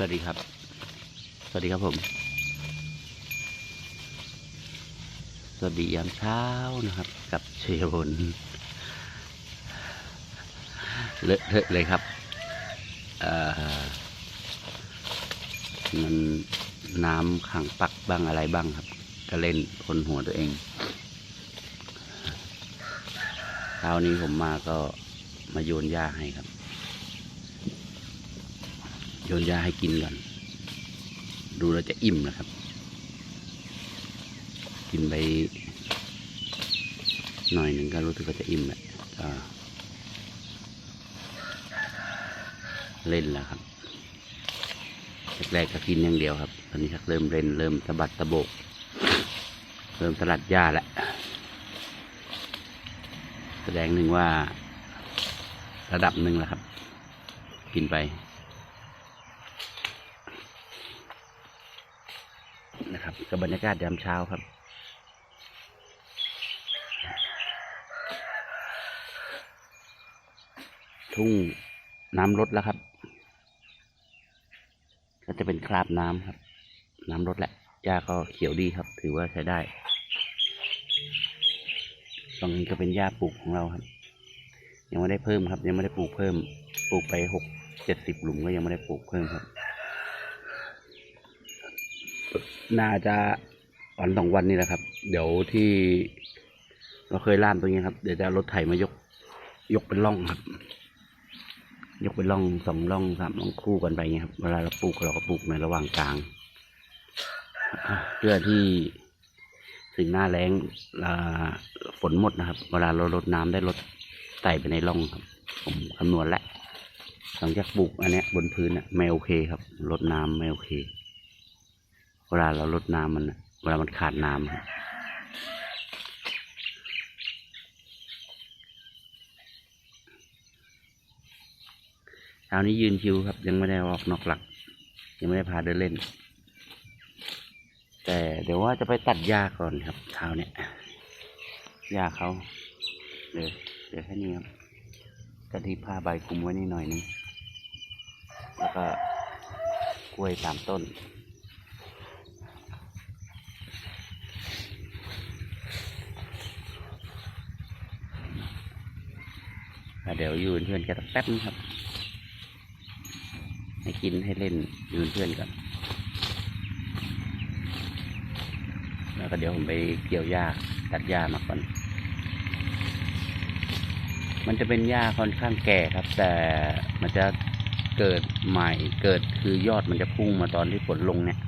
สวัสดีครับ สวัสดีครับผม สวัสดียามเช้านะครับ กับเชยพลเลอะเทอะเลยครับเอ่อมันน้ำขังปักบ้างอะไรบ้างครับ ก็เล่นคนหัวตัวเองเช้านี้ผมมาก็มาโยนหญ้าให้ครับ โยนยาให้กินก่อน ดูแล้วจะอิ่มนะครับ กินไปหน่อยหนึ่งก็รู้สึกว่าจะอิ่มแหละก็เล่นแล้วครับแรกๆก็กินอย่างเดียวครับ ตอนนี้ชักเริ่มเล่นเริ่มสะบัดสะโบก เริ่มสลัดหญ้าแล้วแสดงหนึ่งว่าระดับหนึ่งแล้วครับ กินไป นะครับกับบรรยากาศยามเช้าครับ ทุ่งน้ำลดแล้วครับ ก็จะเป็นคราบน้ำครับ น้ำลดแหละหญ้าก็เขียวดีครับ ถือว่าใช้ได้ตรงนี้ก็เป็นหญ้าปลูกของเราครับ ยังไม่ได้เพิ่มครับ ยังไม่ได้ปลูกเพิ่ม ปลูกไปหกเจ็ดสิบหลุมก็ยังไม่ได้ปลูกเพิ่มครับ น่าจะวันสองวันนี้แหละครับ เดี๋ยวที่เราเคยล่ามตรงนี้ครับ เดี๋ยวจะรถไถมายก ยกเป็นร่องครับ ยกเป็นร่องสองร่องสามร่องคู่กันไปเงี้ยครับ เวลาเราปลูกเราก็ปลูกในระหว่างกลาง เพื่อที่ถึงหน้าแล้งฝนหมดนะครับ เวลาเราลดน้ำได้ลดไต่ไปในร่องครับ ผมคำนวณแล้วหลังจากปลูกอันเนี้ยบนพื้นน่ะไม่โอเคครับลดน้ำไม่โอเค เวลาเราลดน้ำมัน เวลามันขาดน้ำครับเช้านี้ยืนชิวครับ ยังไม่ได้ออกนอกหลัก ยังไม่ได้พาเดินเล่น แต่เดี๋ยวว่าจะไปตัดหญ้าก่อนครับเช้าเนี่ยหญ้าเขาเดี๋ยวเดี๋ยวแค่นี้ครับกะทิผ้าใบคลุมไว้นี่หน่อยนึงแล้วก็กล้วยสามต้น เดี๋ยวยู่เป็นเพื่อนกันแป๊บนึงครับ ให้กินให้เล่นยู่เป็นเพื่อนกันแล้วก็เดี๋ยวผมไปเกี่ยวหญ้าตัดหญ้ามาก่อน มันจะเป็นหญ้าค่อนข้างแก่ครับ แต่มันจะเกิดใหม่เกิดคือยอดมันจะพุ่งมาตอนที่ฝนลงเนี่ย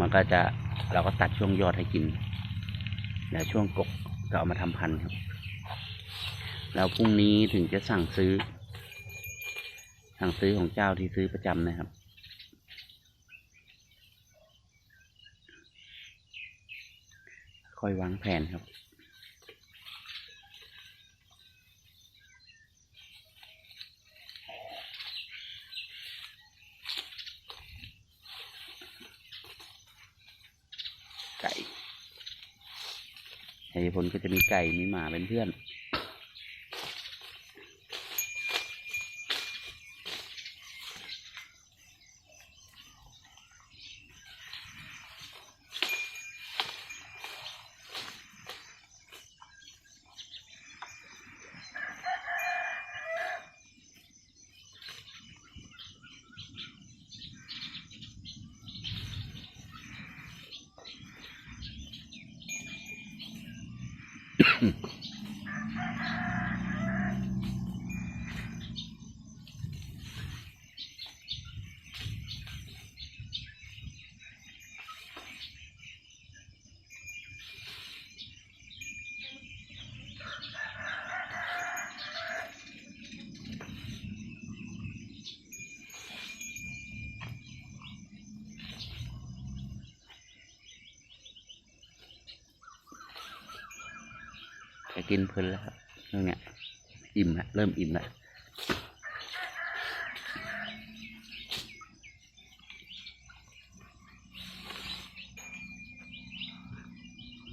มันก็จะเราก็ตัดช่วงยอดให้กิน แล้วช่วงกกก็เอามาทำพันธุ์ครับ แล้วพรุ่งนี้ถึงจะสั่งซื้อ สั่งซื้อของเจ้าที่ซื้อประจำนะครับ ค่อยวางแผนครับไก่ชัยพลก็จะมีไก่มีหมาเป็นเพื่อน Mm-hmm. จะกินเพลินแล้วครับเรื่องเนี้ยอิ่มล้วเริ่มอิ่มแล้ว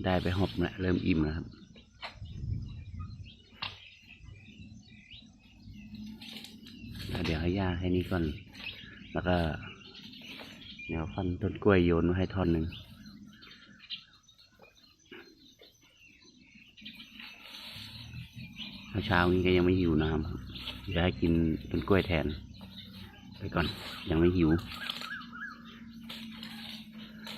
ได้ไปหอบล้วเริ่มอิ่มแล้วครับเดี๋ยวให้ย่าให้นี่ก่อน แล้วก็ เดี๋ยวฟันต้นกล้วยโยนมาให้ท่อนหนึ่ง เช้านี้ก็ยังไม่หิวน้ำครับเดี๋ยวให้กินต้นกล้วยแทน ไปก่อนยังไม่หิว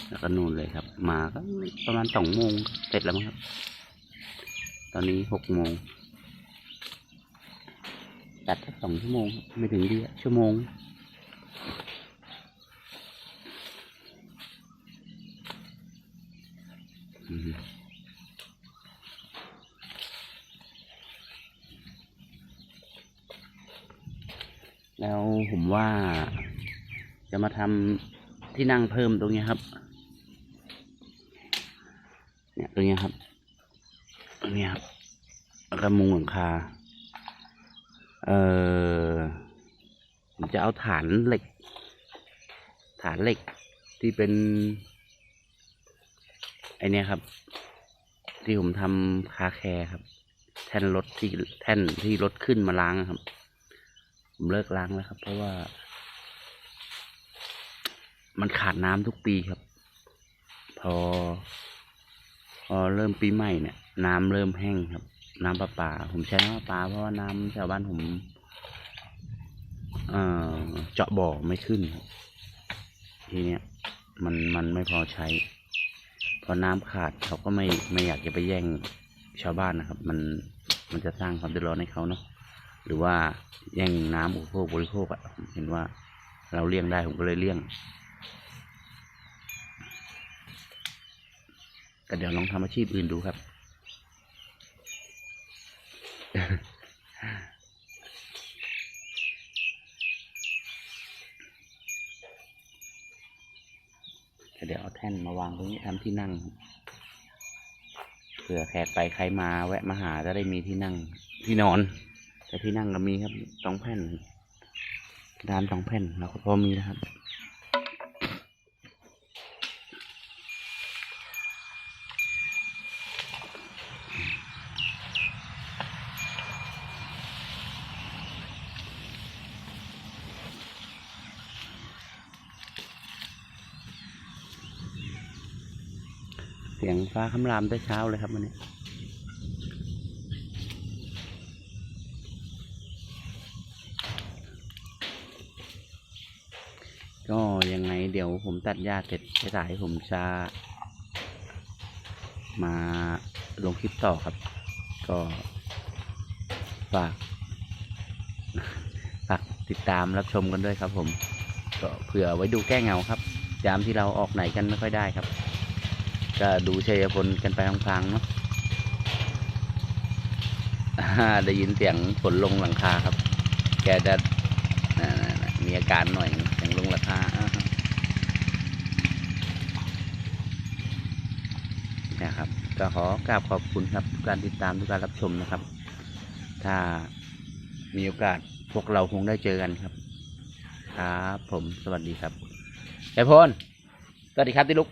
แล้วก็นู่นเลยครับ มาก็ประมาณสองโมงเสร็จแล้วมั้งครับ ตอนนี้หกโมงตัดสองชั่วโมง ไม่ถึงดีอะชั่วโมงอืมแล้ว ผมว่า จะมาทำที่นั่งเพิ่มตรงนี้ครับ เนี่ยตรงนี้ครับ ตรงนี้ครับแล้วก็มุงหลังคา เออผมจะเอาฐานเหล็ก ฐานเหล็กที่เป็น ไอเนี้ยครับ ที่ผมทำคาแคร์ครับ แท่นรถที่แท่นที่รถขึ้นมาล้างครับ ผมเลิกล้างแล้วครับ เพราะว่า มันขาดน้ำทุกปีครับ พอ พอเริ่มปีใหม่เนี่ย น้ำเริ่มแห้งครับ น้ำประปา ผมใช้น้ำประปาเพราะว่าน้ำชาวบ้านผมเอ่อเจาะบ่อไม่ขึ้นครับทีเนี้ยมันมันไม่พอใช้ พอน้ำขาดเขาก็ไม่ไม่อยากจะไปแย่งชาวบ้านนะครับ มันมันจะสร้างความเดือดร้อนให้เขาเนาะ หรือว่าแย่งน้ำอุปโภคบริโภคอะผมเห็นว่าเราเลี่ยงได้ผมก็เลยเลี่ยงก็เดี๋ยวลองทำอาชีพอื่นดูครับก็เดี๋ยวเอาแท่นมาวางตรงนี้ทำที่นั่ง เผื่อแขกไปใครมาแวะมาหาจะได้มีที่นั่งที่นอน แต่ที่นั่งก็มีครับสองแผ่นดานสองแผ่นเราก็พอมีนะครับเสียงฟ้าคำรามแต่เช้าเลยครับวันนี้ ก็ยังไงเดี๋ยวผมตัดหญ้าเสร็จสายผมจะมาลงคลิปต่อครับ ก็ฝากฝากติดตามรับชมกันด้วยครับ ผม ก็เผื่อไว้ดูแก้เหงาครับยามที่เราออกไหนกันไม่ค่อยได้ครับ ก็ดูชัยพลกันไปพลางๆเนาะอ่าได้ยินเสียงฝนลงหลังคาครับ แกจะมีอาการหน่อยเสี ยงลงหลังคานะครับก็ขอกราบขอบคุณครับทุกการติดตามทุกการรับชมนะครับ ถ้ามีโอกาสพวกเราคงได้เจอกันครับ ครับผมสวัสดีครับชัยพลสวัสดีครับที่ลุก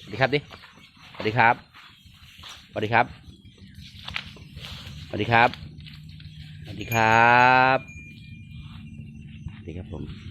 สวัสดีครับดิสวัสดีครับสวัสดีครับสวัสดีครับสวัสดีครับสวัสดีครับผม